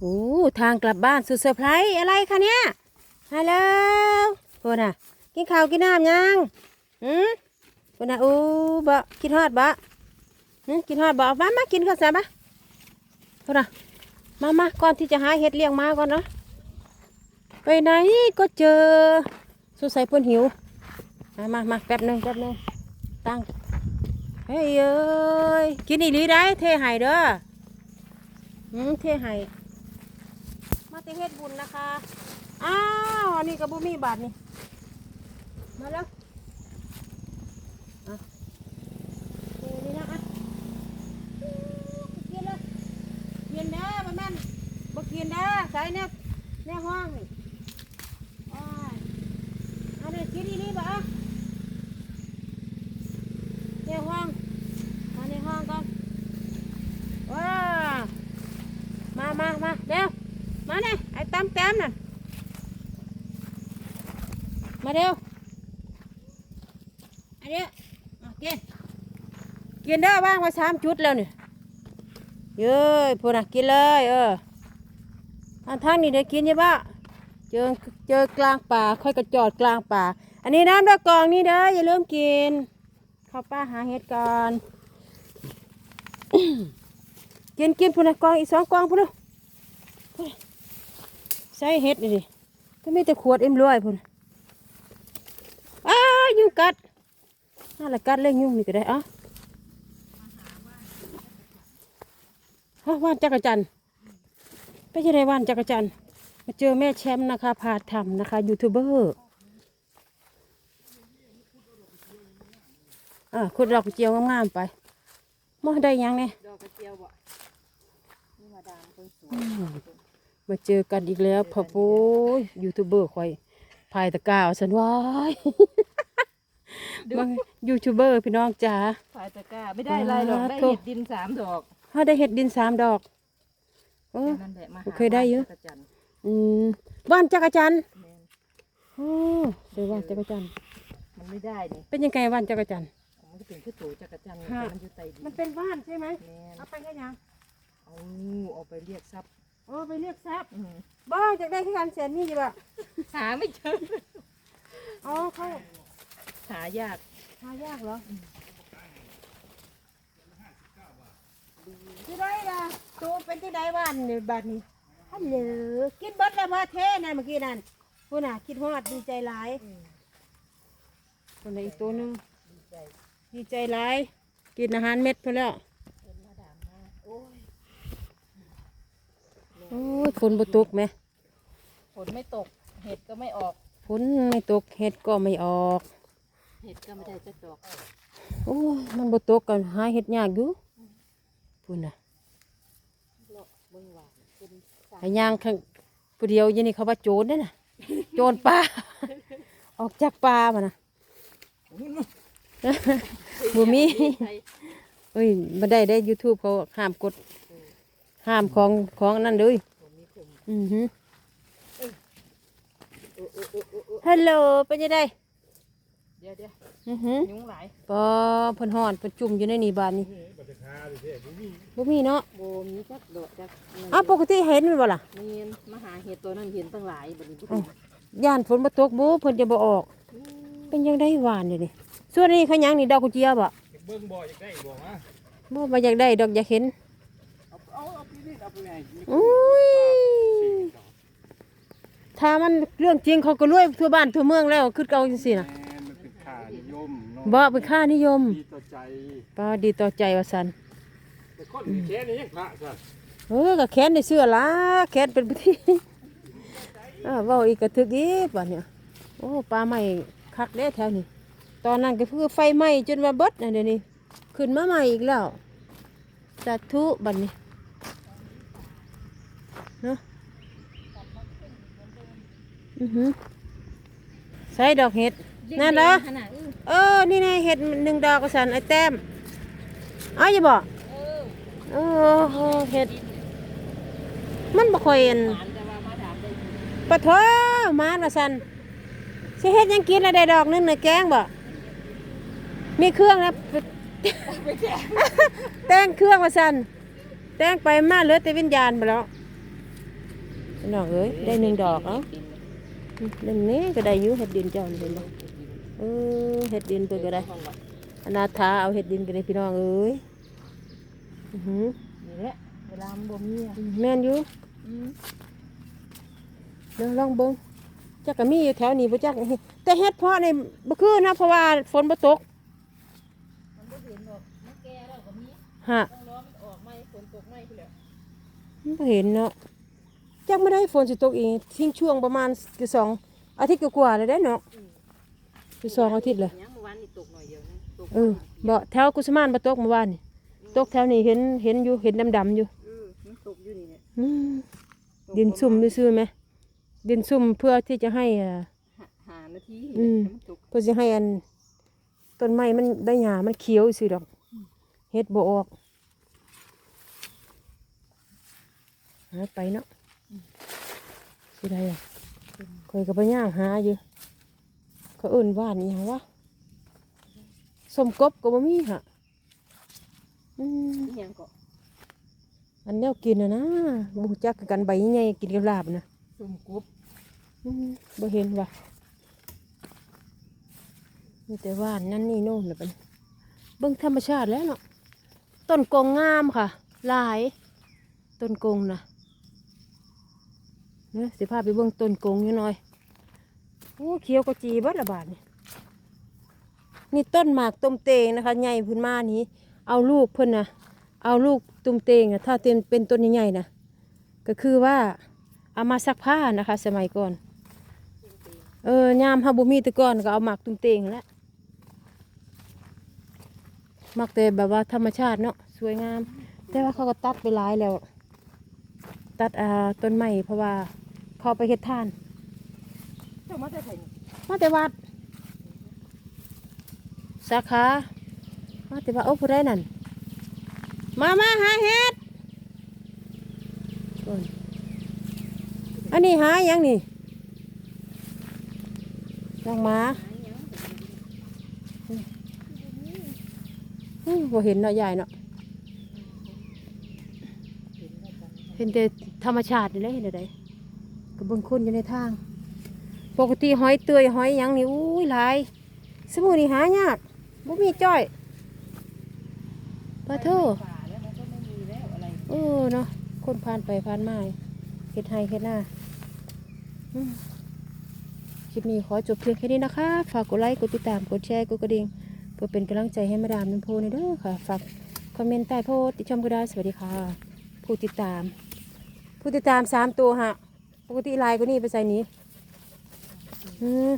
โอ้ทางกลับบ้านสุดเซอร์ไพรส์อะไรคะเนี่ยฮัลโหลโคนน่ะ กินข้าวกินน้ำยังหืมโคนน่ะอู้บะกินฮอดบะหืมกินฮอดบะมามากินข้าวสารบะโคนน่ะมามาก่อนที่จะหาเห็ดเลี้ยงมาก่อนเนาะไปไหนก็เจอสงสัยเพิ่นหิว มามามาแป๊บหนึงแป๊บหนึงตั้งเฮ้ยเอ้ยกินอีหลีได้เทให้เด้อหืมเทให้ มาติเฮ็ดบุญนะคะ อ้าวอันนี้กระบุมีบาทนี่ มาแล้วอะดูนี่นะอะกินเลยกินเด้อบ่แม่นบ่กินเด้อใส่เนวแนวห้องนี่อ้ายเอันนี้กินอีนี่บ่อะแนวห้องมาในห้องก่อนว้ามามามาเร็ว มาเนี่ยไอ้ตั้มแต้มน่ะ มาเร็วอันเนี้ยกินกินได้บ้างมาสามจุดแล้วเนี่ยเย้ยพูดนะกินเลยเออทางทางนี้ได้กินใช่ปะเจอเจอกลางป่าค่อยกระจอดกลางป่า อันนี้น้ำดอกกองนี่เด้ออย่าลืมกินเข้าป้าหาเห็ดก่อนกินกินพูดนะกองอีกสองกองพูดนะ ใส่เห็ดนี่ดิก็มีแต่ขวดเอ็มร้อยพุ่นอ้ายุงกัดน่าละกัดเลยยุงนี่ก็ได้เอะฮะว่านจักรจันทร์ไปจะได้ว่านจักรจันทร์มาเจอแม่แชมป์นะคะ พาทำนะคะยูทูบเบอร์อ่าขุดดอกกระเจียวงามๆไปมอได้ยังเนี่ยดอกกระเจียวบ่นี่มาดามคนสวย มาเจอกันอีกแล้วพ่อโอ้ยยูทูบเบอร์คอยพายตะกร้าวสันวายบางยูทูบเบอร์พี่น้องจ๋าฝ่ายตะกร้าไม่ได้อะไรหรอกอ่าได้โถ่เห็ดดินสามดอกเขาได้เห็ดดินสามดอกโอ้แค่นั่นแหละมาโอเคได้เยอะจักรจันทร์อืมบ้านจักรจันทร์แม่นโอ้เดี๋ยวบ้านจักรจันทร์มันไม่ได้นี่เป็นยังไงบ้านจักรจันทร์มันก็เป็นขึ้นโถจักรจันทร์ค่ะแต่มันอยู่ใต้ดินมันเป็นบ้านใช่ไหมแม่นเอาไปแค่ยังเอาเอาไปเรียกทรัพย์ โอ้ไปเรียกทรัพย์อืมบ้านจากได้ที่การเสียนี่จีบะหาไม่เจออ๋อเขาหายากหายากเหรอที่ได้ล่ะตัวเป็นที่ได้บ้านเนี่ยบ้านนี้ฮัลโหลกินเบิดแล้วพอเทนั่นเมื่อกี้นั่นพูดน่ะคิดฮอดดีใจหลายอืมคนไหนอีกตัวหนึงดีใจดีใจหลายกินอาหารเม็ดไปแล้ว เป็นมาดามมาโอ้ย โอ้ยฝนบ่ตกไหมฝนไม่ตก เห็ดก็ไม่ออก ฝนไม่ตกเห็ดก็ไม่ออก เห็ดก็ไม่ได้จะดอกโอ้ยมันบ่ตกกันหาเห็ดยากอยู่พูดน่ะเลาะเบิ่งหวานเป็นสาไอ้ย่างข้างผู้เดียวอยันนี่เขาว่าโจรเด้อน่ะ โจรป่าออกจากป่ามานะบ่มีใช่เอ้ยมาได้ได้ YouTube เขาห้ามกด ห้ามของของนั่นเลยผมมีผมอือหือเออเออเออเออเออฮัลโหลเป็นยังไงเดี๋ยวเดี๋ยวอือหือยุงหลายปอเพิ่นฮ้อนเพิ่นจุ่มอยู่ในนี่บานนี่บ่มีเนาะโบมีจักดอกจักอ้าวปกติเห็นแม่นบ่ล่ะเมียนมาหาเห็ดตัวนั้นเห็นตั้งหลายบัดนี้บ่อ้าวเห็นย่านฝนบ่ตกบ่เพิ่นจะบ่ออก เป็นยังได้หวานอยู่นี่ส่วนนี้เขาหยังนี่ดอกกุเจียบอะเบิ่งบ่อยากได้บ่ฮะบ่บ่อยากได้ดอกอยากเห็นเอาเอาเอาไปนี่เอาไปไหนอุ้ยถ้ามันเรื่องจริงเขาก็รวยทั่วบ้านทั่วเมืองแล้วคือเก่าจังซี่น่ะแหมมันเป็นค่านิยมเนาะบ่เป็นค่านิยมดีต่อใจป้าดีต่อใจว่าซั่นแต่คนมีแค่นี้ยังพระซะเออก็แค้นในเสื้อล่ะแค้นเป็นพิธีเออเว้าอีกก็ถึกอีกบัดเนี่ยโอ้ปลาใหม่คักเด้แถวนี้ตอนนั้นก็คือไฟไหม้จนว่าเบิดน่ะเดี๋ยวนี้ขึ้นมาใหม่อีกแล้วสาธุบัดนี้ เนาะอือหือใส่ดอกเห็ดนั่นเหรอขนาดอื้อเออ นี่ไงเห็ดหนึ่งดอกกระสันไอ้แต้มเอาอย่าบอกเออเออเห็ด มันบ่ค่อยเห็นหวานแต่ว่ามาดามได้ปะโถมานว่าสันสิเฮ็ดหยังกินแล้วได้ดอกหนึงในแกงบ่มีเครื่องนะไปแจกแต่งเครื่องว่าสันแต่งไปมาเหลือแต่วิญญาณไปแล้ว พี่น้องเอ้ยได้หนึ่งดอกเอ้าหนึ่งนี้ก็ได้อยู่เห็ดดินเจ้านี่เห็นบ่เออเห็ดดินเพิ่นก็ได้อนาถาเอาเห็ดดินก็ได้พี่น้องเอ้ยอื้อหือนี่แหละเวลามันบ่มีอะแม่นอยู่อืมเดี๋ยวลองเบิ่งจักก็มีอยู่แถวนี้บ่จักแต่เฮ็ดเพาะนี่บ่คือนะเพราะว่าฝนบ่ตกมันบ่เห็นหรอกมันแก่แล้วก็มีฮะต้องรอมันออกไหมฝนตกไหมพุ่นแหละบ่เห็นเนาะ จักไม่ได้ฝนสิตกอีกทิ้งช่วงประมาณกี่สองอาทิตย์กว่าๆเลยได้เนาะคือสองอาทิตย์เลยยังเมื่อวานนี่ตกหน่อยเดียวนึงตกเออบ่แถวกุสมานบ่ตกเมื่อวานนี่ตกแถวนี้เห็นเห็นอยู่เห็นดำๆอยู่เออมันตกอยู่นี่เนี่ยอืมดินซุ่มซื่อๆไหมดินซุ่มเพื่อที่จะให้อ่าหาหานาทีอืมมันตกเพื่อจะให้อันต้นไม้มันได้หญ้ามันเขียวสิดอกเฮ็ดบ่ออกหาไปเนาะ สิได้อะคอยกับไปย่างหาอยู่เขาเอื่นว่านอีหยังวะสมกบก็บ่มีฮะอืมอีหยังก็อันแนวกินนะนะบ่รู้จักกันใบใหญ่ๆกินกับลาบนะซุ่มกบอืมบ่เห็นว่ะมีแต่ว่านนั่นนี่โน่นน่ะเป็นเบิ่งธรรมชาติแล้วเนาะต้นกงงามค่ะ หลาย ต้นกงนะ เนี่ยสิพาไปเบิ่งต้นกงอยู่หน่อยโอ้เขียวกว่าจีบัดละบาทนี่นี่ต้นหมากต้มเตงนะคะใหญ่พื้นมานี้ เอาลูกเพิ่นนะเอาลูกตุ้มเตงอะถ้าเต็มเป็นต้นใหญ่ๆนะก็คือว่าเอามาซักผ้านะคะ สมัยก่อน เออยามฮาบุมีตะก่อนก็เอาหมากตุ้มเตงแล้วมักแต่แบบว่าธรรมชาติเนาะสวยงาม แต่ว่าเขาก็ตัดไปหลายแล้ว ตัดอ่าต้นไม้เพราะว่าเขาไปเฮ็ดทาน เจ้ามาแต่ไสนี่มาแต่วัด สาขา มาแต่ว่าโอ้ผู้ใดนั่น มามาหาเฮ็ดก่อนอันนี้หาหยังนี่น้องหมาหาหยังอื้อบ่เห็นเนาะยายเนาะ เห็นแต่ธรรมชาตินี่แหละเห็นอะได้ก็เบิ่งคนอยู่ในทาง ปกติหอยเตยหอยหยังนี่อุ้ยหลายสมุนี่หายากบ่มีจ้อยปลาเทอป่าเออเนาะคนผ่านไปผ่านมาเฮ็ดให้เฮ็ดหน้าคลิปนี้ขอจบเพียงแค่นี้นะคะ ฝากกดไลค์กดติดตามกดแชร์กดกระดิ่งเพื่อเป็นกำลังใจให้มาดามน้ำโพในเด้อค่ะ ฝากคอมเมนต์ใต้โพสต์ติชมก็ได้สวัสดีค่ะ ผู้ติดตาม ผู้ติดตามสามตัวฮะ ปกติไลน์ก็นี่ไปใส่นี้ อืม